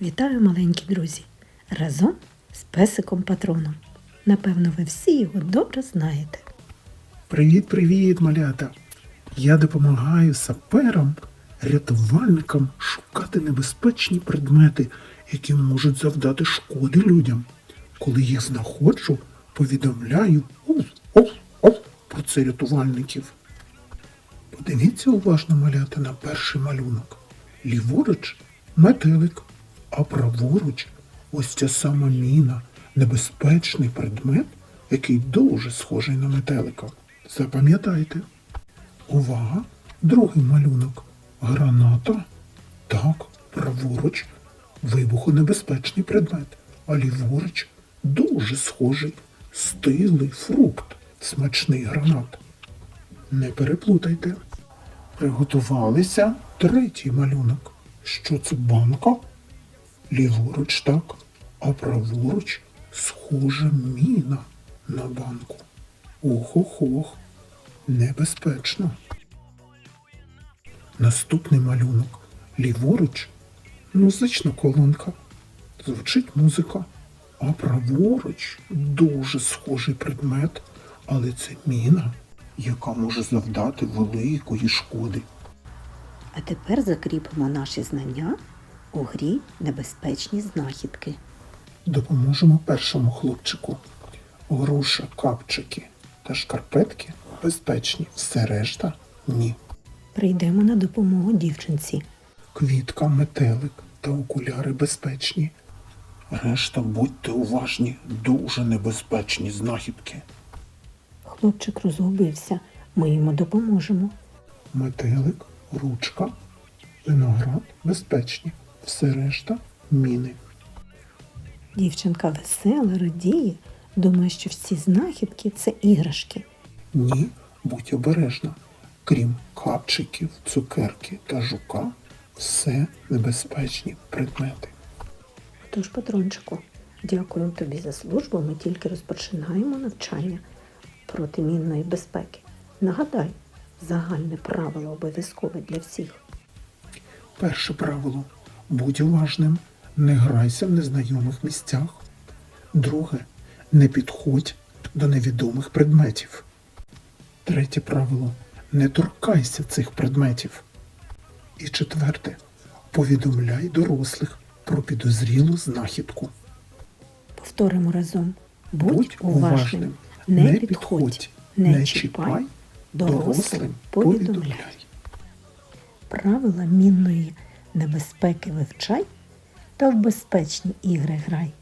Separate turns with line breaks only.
Вітаю, маленькі друзі! Разом з песиком патроном. Напевно, ви всі його добре знаєте.
Привіт, привіт, малята! Я допомагаю саперам, рятувальникам шукати небезпечні предмети, які можуть завдати шкоди людям. Коли їх знаходжу, повідомляю оф, оф, оф про це рятувальників. Подивіться уважно малята на перший малюнок. Ліворуч метелик, а праворуч ось ця сама міна, небезпечний предмет, який дуже схожий на метелика. Запам'ятайте. Увага! Другий малюнок. Граната. Так, праворуч вибухонебезпечний предмет, а ліворуч дуже схожий, стиглий фрукт, смачний гранат. Не переплутайте. Приготувалися третій малюнок. Що це банка? Ліворуч так, а праворуч схожа міна на банку. Ох-ох-ох, небезпечно. Наступний малюнок. Ліворуч музична колонка. Звучить музика. А праворуч дуже схожий предмет, але це міна, яка може завдати великої шкоди.
А тепер закріпимо наші знання у грі небезпечні знахідки.
Допоможемо першому хлопчику. Груша, капчики та шкарпетки безпечні, все решта ні.
Прийдемо на допомогу дівчинці.
Квітка, метелик та окуляри безпечні. Решта будьте уважні, дуже небезпечні знахідки.
Хлопчик розгубився. Ми йому допоможемо.
Метелик, ручка, виноград безпечні. Все решта міни.
Дівчинка весела, радіє, думає, що всі знахідки це іграшки.
Ні, будь обережна. Крім капчиків, цукерки та жука, все небезпечні предмети.
Тож, патрончику, дякуємо тобі за службу. Ми тільки розпочинаємо навчання протимінної безпеки. Нагадай, загальне правило обов'язкове для всіх.
Перше правило. Будь уважним, не грайся в незнайомих місцях. Друге. Не підходь до невідомих предметів. Третє правило. Не торкайся цих предметів. І четверте. Повідомляй дорослих про підозрілу знахідку.
Повторимо разом. Будь, уважним, не, підходь, не чіпай, дорослим повідомляй. Правила мінної небезпеки вивчай та в безпечні ігри грай.